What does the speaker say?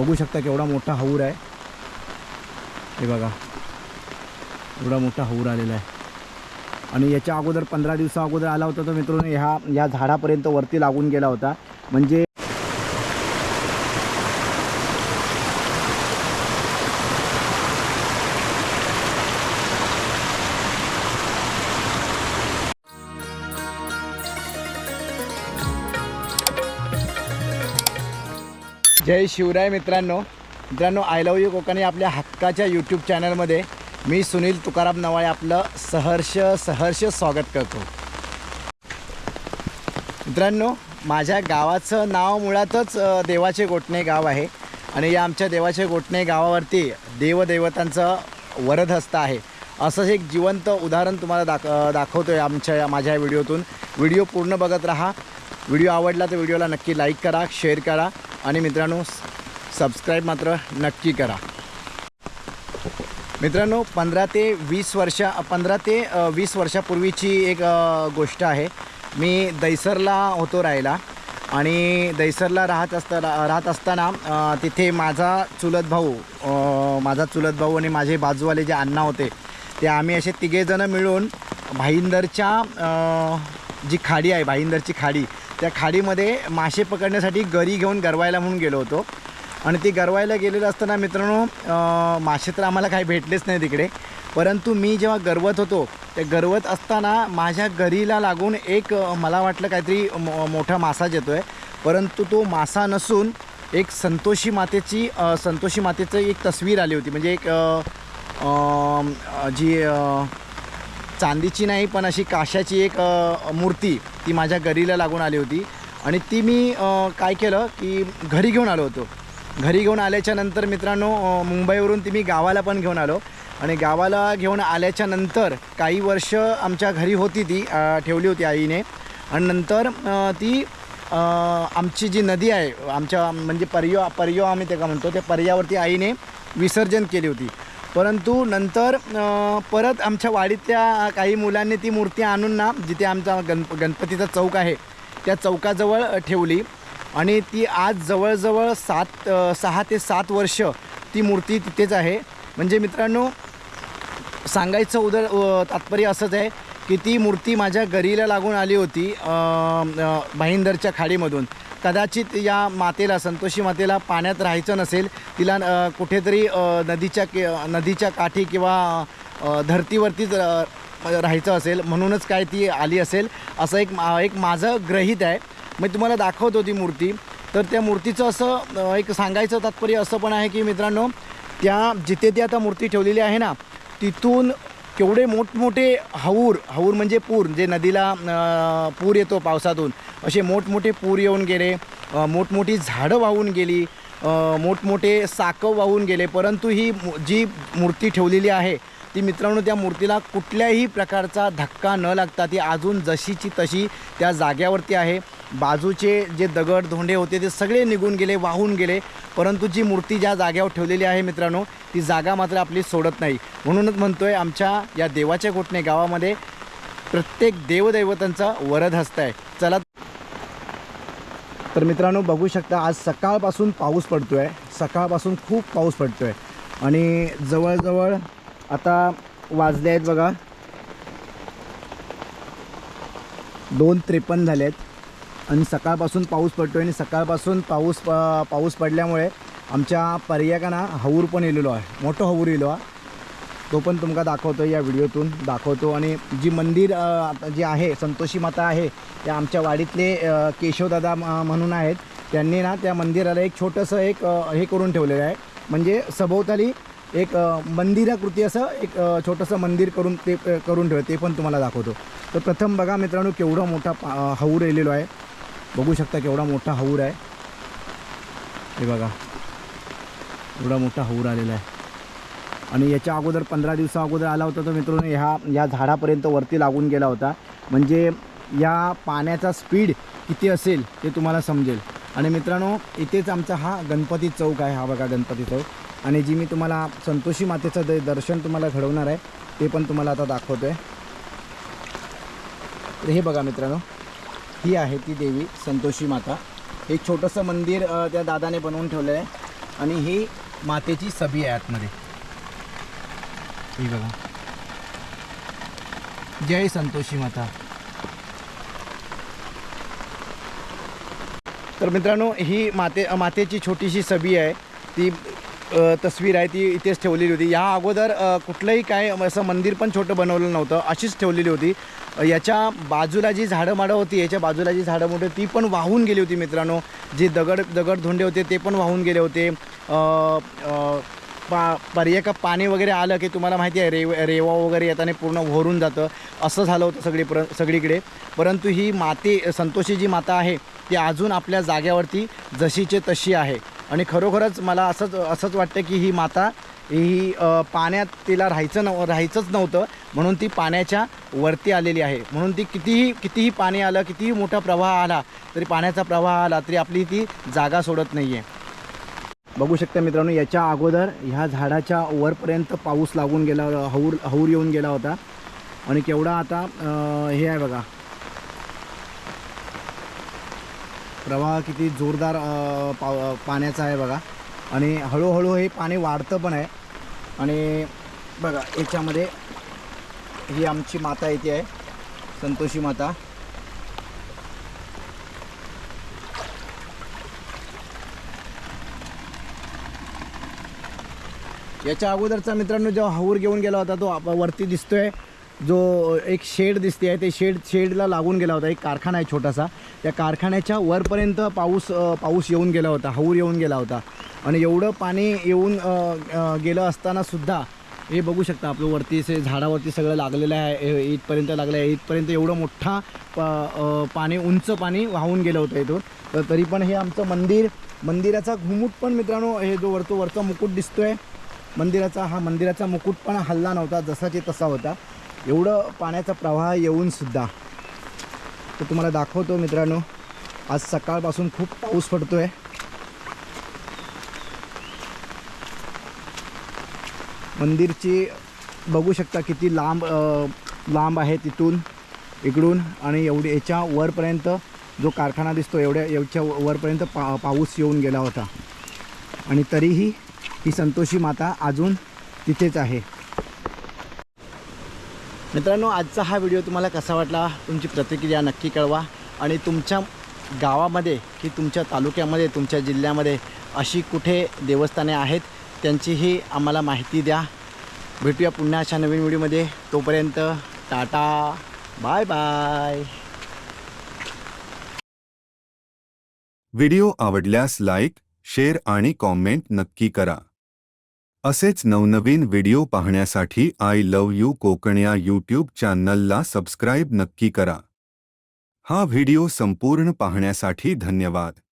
बघू शकता केवढा मोठा हौर आहे. हे बघा. एवढा मोठा हौर आलेला आहे. आणि याच्या अगोदर पंधरा दिवसा अगोदर आला होता तो मित्रांनो ह्या या झाडापर्यंत वरती लागून गेला होता. म्हणजे जय शिवराय मित्रांनो. मित्रांनो आय लव यू कोकणी आपल्या हक्काच्या यूट्यूब चॅनलमध्ये मी सुनील तुकाराम नवाळे आपलं सहर्ष सहर्ष स्वागत करतो. मित्रांनो माझ्या गावाचं नाव मुळातच देवाचे गोटणे गाव आहे. आणि या आमच्या देवाचे गोटणे गावावरती देवदेवतांचं वरदहस्त आहे. असंच एक जिवंत उदाहरण तुम्हाला दाख दाखवतो आहे आमच्या या- माझ्या या व्हिडिओतून. व्हिडिओ पूर्ण बघत राहा. व्हिडिओ आवडला तर व्हिडिओला नक्की लाईक करा शेअर करा. आणि मित्रांनो सबस्क्राईब मात्र नक्की करा. मित्रांनो पंधरा ते वीस वर्षा पंधरा ते वीस वर्षापूर्वीची एक गोष्ट आहे. मी दैसरला होतो राहायला आणि दैसरला राहत असता राहत असताना तिथे माझा चुलत भाऊ माझा चुलत भाऊ आणि माझे बाजूवाले जे अण्णा होते ते आम्ही असे तिघेजणं मिळून भाईंदरच्या जी खाडी आहे भाईंदरची खाडी त्या खाडीमध्ये मासे पकडण्यासाठी गरी घेऊन गरवायला म्हणून गेलो होतो. आणि ती गरवायला गेलेलं असताना मित्रांनो मासे तर आम्हाला काही भेटलेच नाही तिकडे. परंतु मी जेव्हा गरवत होतो त्या गरवत असताना माझ्या गरीला लागून एक मला वाटलं काहीतरी मो मोठा मासाच येतो आहे परंतु तो मासा नसून एक संतोषी मातेची संतोषी मातेचं एक तस्वीर आली होती. म्हणजे एक जी चांदीची नाही पण अशी काशाची एक मूर्ती ती माझ्या घरीला लागून आली होती. आणि ती मी काय केलं की घरी घेऊन आलो होतो. घरी घेऊन आल्याच्यानंतर मित्रांनो मुंबईवरून ती मी गावाला पण घेऊन आलो. आणि गावाला घेऊन आल्याच्यानंतर काही वर्ष आमच्या घरी होती ती ठेवली होती आईने. आणि नंतर ती आमची जी नदी आहे आमच्या म्हणजे पर्यो पर्यो आम्ही ते का म्हणतो त्या पर्यावरती आईने विसर्जन केली होती. परंतु नंतर परत आमच्या वाडीतल्या काही मुलांनी ती मूर्ती आणून ना जिथे आमचा गण गणपतीचा चौक आहे त्या चौकाजवळ ठेवली. आणि ती आज जवळजवळ सात सहा ते सात वर्ष ती मूर्ती तिथेच आहे. म्हणजे मित्रांनो सांगायचं उदर तात्पर्य असंच आहे की ती मूर्ती माझ्या घरीला लागून आली होती भाईंदरच्या खाडीमधून. कदाचित या मातेला संतोषी मातेला पाण्यात राहायचं नसेल तिला कुठेतरी नदीच्या के नदीच्या काठी किंवा धर्तीवरतीच धरतीवरतीच राहायचं असेल म्हणूनच काय ती आली असेल असं एक मा- एक माझं ग्रहित आहे. मी तुम्हाला दाखवतो ती मूर्ती तर त्या मूर्तीचं असं एक सांगायचं तात्पर्य असं पण आहे की मित्रांनो त्या जिथे ती आता मूर्ती ठेवलेली आहे ना तिथून केवढे मोठमोठे हौर हौर म्हणजे पूर जे नदीला पूर येतो पावसातून असे मोठमोठे पूर येऊन गेले मोठमोठी झाडं वाहून गेली मोठमोठे साकं वाहून गेले परंतु ही जी मूर्ती ठेवलेली आहे ती मित्रांनो त्या मूर्तीला कुठल्याही प्रकारचा धक्का न लागता ती अजून जशीची तशी त्या जाग्यावरती आहे. बाजूचे जे दगड धोंडे होते ते सगळे निघून गेले वाहून गेले. परंतु जी मूर्ती ज्या जाग्यावर ठेवलेली आहे मित्रांनो ती जागा मात्र आपली सोडत नाही. म्हणूनच म्हणतोय आमच्या या देवाच्या कोटणे गावामध्ये प्रत्येक देवदैवतांचा वरद हस्त आहे. चला. तर मित्रांनो बघू शकता आज सकाळपासून पाऊस पडतो आहे सकाळपासून खूप पाऊस पडतो आहे आणि जवळजवळ आता वाजले आहेत बघा. दोन त्रेपन्न झाले आहेत आणि सकाळपासून पाऊस पडतो आहे आणि सकाळपासून पाऊस प पाऊस पडल्यामुळे आमच्या पर्यटकांना हऊर पण येलेलो आहे. मोठं हऊर येलो आहे. तो पण तुमका दाखवतो या व्हिडिओतून दाखवतो. आणि जी मंदिर आता जे आहे संतोषी माता आहे त्या आमच्या वाडीतले केशवदादा म्हणून आहेत. त्यांनी ना त्या मंदिराला एक छोटंसं एक हे करून ठेवलेलं आहे. म्हणजे सभोवताली एक मंदिराकृती असं एक छोटंसं मंदिर करून ते करून ठेवलं ते पण तुम्हाला दाखवतो. तर प्रथम बघा मित्रांनो केवढा मोठा पा येलेलो आहे. बघू शकता केवढा मोठा हौर आहे. हे बघा. एवढा मोठा हौर आलेला आहे. आणि याच्या अगोदर पंधरा दिवसा अगोदर आला होता तो मित्रांनो ह्या या झाडापर्यंत वरती लागून गेला होता. म्हणजे या पाण्याचा स्पीड किती असेल ते तुम्हाला समजेल. आणि मित्रांनो इथेच आमचा हा गणपती चौक आहे. हा बघा गणपती चौक. आणि जी मी तुम्हाला संतोषी मातेचं द दर्शन तुम्हाला घडवणार आहे ते पण तुम्हाला आता दाखवतो आहे तर हे बघा मित्रांनो. ही आहे ती देवी संतोषी माता. एक छोटंसं मंदिर त्या दादाने बनवून ठेवलं आहे. आणि ही मातेची सभी आहे आतमध्ये. ही बघा. जय संतोषी माता. तर मित्रांनो ही माते मातेची छोटीशी सभी आहे. ती तस्वीर आहे ती इथेच ठेवलेली होती. या अगोदर कुठलंही काय असं मंदिर पण छोटं बनवलं नव्हतं अशीच ठेवलेली होती. याच्या बाजूला जी झाडं माडं होती याच्या बाजूला जी झाडं मोठी ती पण वाहून गेली होती मित्रांनो. जे दगड दगड धोंडे होते ते पण वाहून गेले होते. पा पर्यका पाणी वगैरे आलं की तुम्हाला माहिती आहे रेव रेवा वगैरे येताना पूर्ण व्हरून जातं. असं झालं होतं सगळी पर सगळीकडे. परंतु ही माते संतोषी जी माता आहे ती अजून आपल्या जाग्यावरती जशीचे तशी आहे. आणि खरोखरच मला असंच असंच वाटतं की ही माता ही पाण्यात तिला राहायचं नव राहायचंच नव्हतं म्हणून ती पाण्याच्या वरती आलेली आहे. म्हणून ती कितीही कितीही पाणी आलं कितीही मोठा प्रवाह आला तरी पाण्याचा प्रवाह आला तरी आपली ती जागा सोडत नाही आहे बघू शकता मित्रांनो याच्या अगोदर ह्या झाडाच्या वरपर्यंत पाऊस लागून गेला हौर हौर येऊन गेला होता. आणि केवढा आता हे आहे बघा. प्रवाह किती जोरदार पा पाण्याचा आहे बघा. आणि हळूहळू हे पाणी वाढतं पण आहे. आणि बघा याच्यामध्ये ही आमची माता येते आहे. संतोषी माता. याच्या अगोदरचा मित्रांनो जेव्हा हऊर घेऊन गेला होता तो वरती दिसतोय. जो एक शेड दिसते आहे ते शेड शेडला लागून गेला होता. एक कारखाना आहे छोटासा. त्या कारखान्याच्या वरपर्यंत पाऊस पाऊस येऊन गेला होता हौर येऊन गेला होता. आणि एवढं पाणी येऊन गेलं असतानासुद्धा हे बघू शकता आपलं वरती असे झाडावरती सगळं लागलेलं आहे इथपर्यंत लागलं आहे इथपर्यंत एवढं मोठा प पाणी उंच पाणी वाहून गेलं होतं इथून. तर तरी पण हे आमचं मंदिर मंदिराचा घुमूट पण मित्रांनो हे जो वरतो वरचा मुकुट दिसतोय मंदिराचा हा मंदिराचा मुकुट पण हल्ला नव्हता जसाचे तसा होता. एवढं पाण्याचा प्रवाह येऊनसुद्धा तर तुम्हाला दाखवतो मित्रांनो. आज सकाळपासून खूप पाऊस पडतो आहे मंदिरची बघू शकता किती लांब लांब आहे तिथून इकडून आणि एवढी याच्या वरपर्यंत जो कारखाना दिसतो एवढ्या याच्या वरपर्यंत पा पाऊस येऊन गेला होता. आणि तरीही ही संतोषी माता अजून तिथेच आहे. मित्रांनो आजचा हा व्हिडिओ तुम्हाला कसा वाटला? तुमची प्रतिक्रिया नक्की कळवा. आणि तुमच्या गावामध्ये की तुमच्या तालुक्यामध्ये तुमच्या जिल्ह्यामध्ये अशी कुठे देवस्थाने आहेत त्यांचीही आम्हाला माहिती द्या. भेटूया पुन्हा अशा नवीन व्हिडिओमध्ये. तोपर्यंत टाटा. Bye bye. व्हिडिओ आवडल्यास लाईक शेअर आणि कॉमेंट नक्की करा. असेच नवनवीन व्हिडिओ पाहण्यासाठी आय लव यू कोकण या यूट्यूब चॅनलला सबस्क्राईब नक्की करा. हा व्हिडिओ संपूर्ण पाहण्यासाठी धन्यवाद.